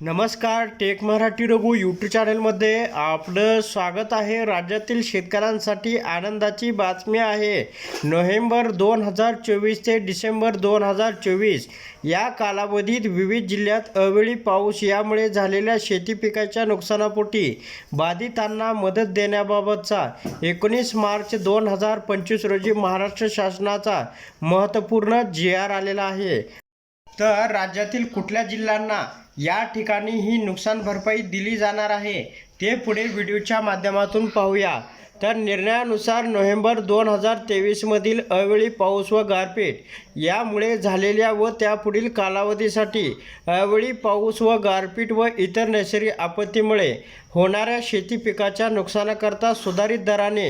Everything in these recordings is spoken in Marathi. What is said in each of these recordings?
नमस्कार टेक मराठी रघु यूट्यूब चॅनलमध्ये आपलं स्वागत आहे. राज्यातील शेतकऱ्यांसाठी आनंदाची बातमी आहे. नोव्हेंबर दोन हजार चोवीस ते डिसेंबर दोन हजार चोवीस या कालावधीत विविध जिल्ह्यात अवेळी पाऊस यामुळे झालेल्या शेती पिकाच्या नुकसानापोटी बाधितांना मदत देण्याबाबतचा एकोणीस मार्च दोन हजार पंचवीस रोजी महाराष्ट्र शासनाचा महत्त्वपूर्ण जी आर आलेला आहे. तर राज्यातील कुठल्या जिल्ह्यांना या ठिकाणी ही नुकसान भरपाई दिली जाणार आहे ते पुढे व्हिडिओच्या माध्यमातून पाहूया. तर निर्णयानुसार नोव्हेंबर दोन हजार तेवीसमधील अवेळी पाऊस व गारपीट. यामुळे झालेल्या व त्यापुढील कालावधीसाठी अवेळी पाऊस व गारपीट व इतर नैसर्गिक आपत्तीमुळे होणाऱ्या शेती पिकाच्या नुकसानाकरता सुधारित दराने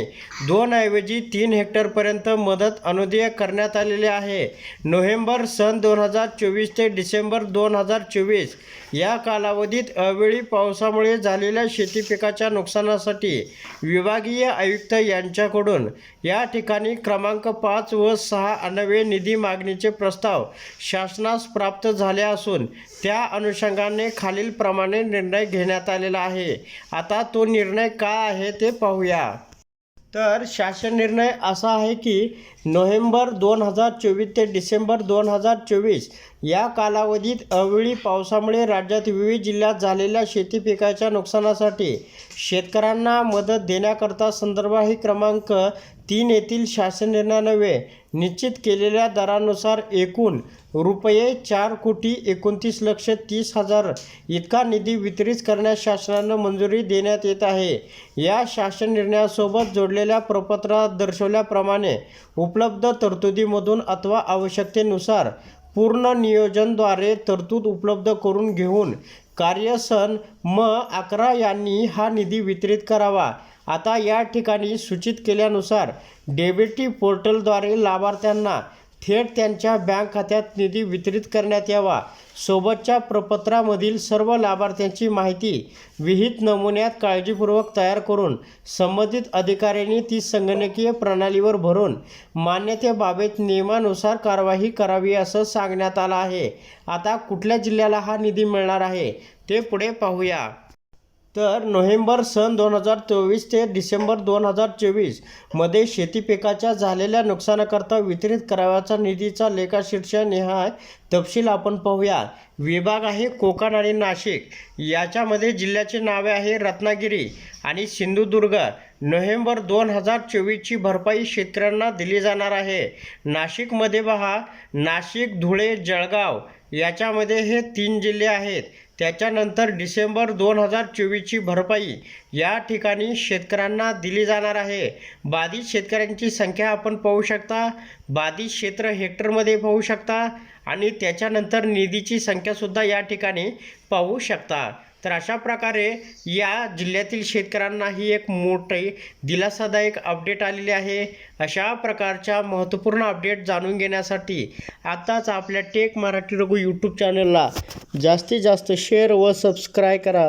दोन ऐवजी तीन हेक्टरपर्यंत मदत अनुदेय करण्यात आलेली आहे. नोव्हेंबर सन दोन हजार चोवीस ते डिसेंबर दोन हजार चोवीस या कालावधीत अवेळी पावसामुळे झालेल्या शेती पिकाच्या नुकसानासाठी विभागीय आयुक्त यांच्याकडून या ठिकाणी क्रमांक पाच व सहा अन्नवे निधी मागणीचे प्रस्ताव शासनास प्राप्त झाले असून त्या अनुषंगाने खालीलप्रमाणे निर्णय घेण्यात आलेला आहे. आता तो निर्णय का आहे ते पाहूया. तर शासन निर्णय असा आहे की नोव्हेंबर दोन हजार चोवीस ते डिसेंबर दोन हजार चोवीस या कालावधीत अवेळी पावसामुळे राज्यात विविध जिल्ह्यात झालेल्या शेती पिकाच्या नुकसानासाठी शेतकऱ्यांना मदत देण्याकरता संदर्भाही क्रमांक तीन येथील शासन निश्चित केलेल्या दरानुसार एकूण रुपये चार कोटी एकोणतीस लक्ष तीस हजार इतका निधी वितरित करण्यास शासनानं मंजुरी देण्यात येत आहे. या शासन निर्णयासोबत जोडलेल्या प्रपत्रात दर्शवल्याप्रमाणे उपलब्ध तरतुदीमधून अथवा आवश्यकतेनुसार पूर्ण नियोजनद्वारे तरतूद उपलब्ध करून घेऊन कार्यसन म अकरा यांनी हा निधी वितरित करावा. आता या ठिकाणी सूचित केल्यानुसार डेबिटी पोर्टलद्वारे लाभार्थ्यांना थेट त्यांच्या बँक खात्यात निधी वितरित करण्यात यावा. सोबतच्या प्रपत्रामधील सर्व लाभार्थ्यांची माहिती विहित नमुन्यात काळजीपूर्वक तयार करून संबंधित अधिकाऱ्यांनी ती संगणकीय प्रणालीवर भरून मान्यतेबाबत नियमानुसार कारवाई करावी असं सांगण्यात आलं आहे. आता कुठल्या जिल्ह्याला हा निधी मिळणार आहे ते पुढे पाहूया. तर नोव्हेंबर सन दोन हजार चोवीस ते डिसेंबर दोन हजार चोवीसमध्ये शेती पिकाच्या झालेल्या नुकसानाकरता वितरित करावयाचा निधीचा लेखाशीर्ष निहाय तपशील आपण पाहूया विभाग आहे कोकण आणि नाशिक. याच्यामध्ये जिल्ह्याचे नावे आहे रत्नागिरी आणि सिंधुदुर्ग. नोव्हेंबर दोन हजार चोवीसची भरपाई शेतकऱ्यांना दिली जाणार आहे. नाशिकमध्ये पहा. नाशिक धुळे जळगाव याच्यामध्ये हे तीन जिल्हे आहेत. त्याच्यानंतर डिसेंबर दोन हजार चोवीसची भरपाई या ठिकाणी शेतकऱ्यांना दिली जाणार आहे. बाधित शेतकऱ्यांची संख्या आपण पाहू शकता. बाधित क्षेत्र हेक्टरमध्ये पाहू शकता. आणि त्याच्यानंतर निधीची संख्यासुद्धा या ठिकाणी पाहू शकता. तर अशा प्रकारे या जिल्ह्यातील शेतकऱ्यांना ही एक मोठी दिलासादायक अपडेट आलेली आहे. अशा प्रकारच्या महत्त्वपूर्ण अपडेट जाणून घेण्यासाठी आताच आपल्या टेक मराठी रघु यूट्यूब चॅनलला जास्तीत जास्त शेअर व सबस्क्राईब करा.